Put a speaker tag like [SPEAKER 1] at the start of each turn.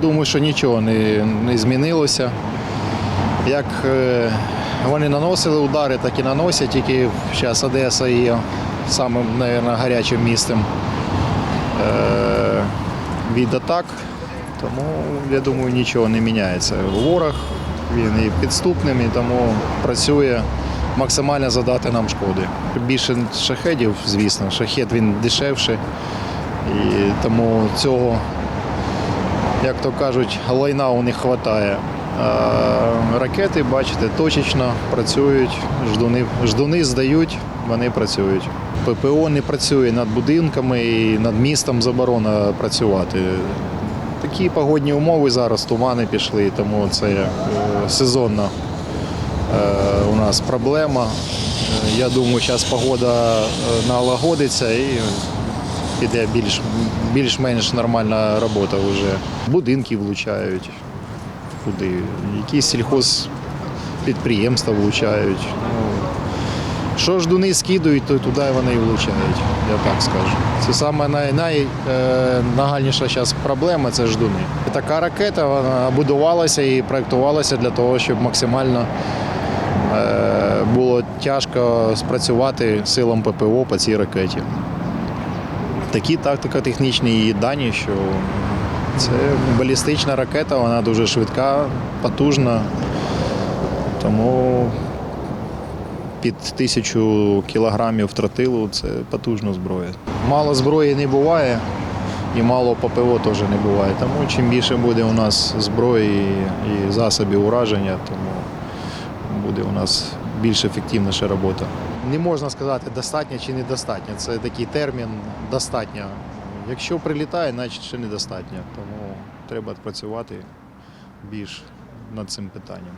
[SPEAKER 1] Думаю, що нічого не, не змінилося. Як е, вони наносили удари, так і наносять, тільки зараз Одеса є самим, мабуть, гарячим містом е, від атак. Тому я думаю, нічого не міняється. Ворог він і підступним, і тому працює максимально задати нам шкоди. Більше шахедів, звісно, шахет він дешевший. І тому цього як то кажуть, лайна у них вистачає. Ракети, бачите, точечно працюють, ждуни, ждуни здають, вони працюють. ППО не працює над будинками і над містом заборона працювати. Такі погодні умови зараз, тумани пішли, тому це е, сезонна е, у нас проблема. Е, Я думаю, зараз погода налагодиться і піде більш, більш-менш нормальна робота вже. Будинки влучають куди, якісь сільхозпідприємства влучають. Ну, що ждуни скидують, то туди вони і влучають, я так скажу. Це саме най, най, е, зараз проблема це ждуни. Така ракета вона будувалася і проєктувалася для того, щоб максимально е, було тяжко спрацювати силам ППО по цій ракеті такі тактико-технічні її дані, що це балістична ракета, вона дуже швидка, потужна. Тому під тисячу кілограмів тротилу це потужна зброя. Мало зброї не буває і мало ППО теж не буває. Тому чим більше буде у нас зброї і засобів ураження, тому буде у нас більш ефективніша робота. Не можна сказати достатньо чи недостатньо. Це такий термін достатньо. Якщо прилітає, значить ще недостатньо. Тому треба працювати більш над цим питанням.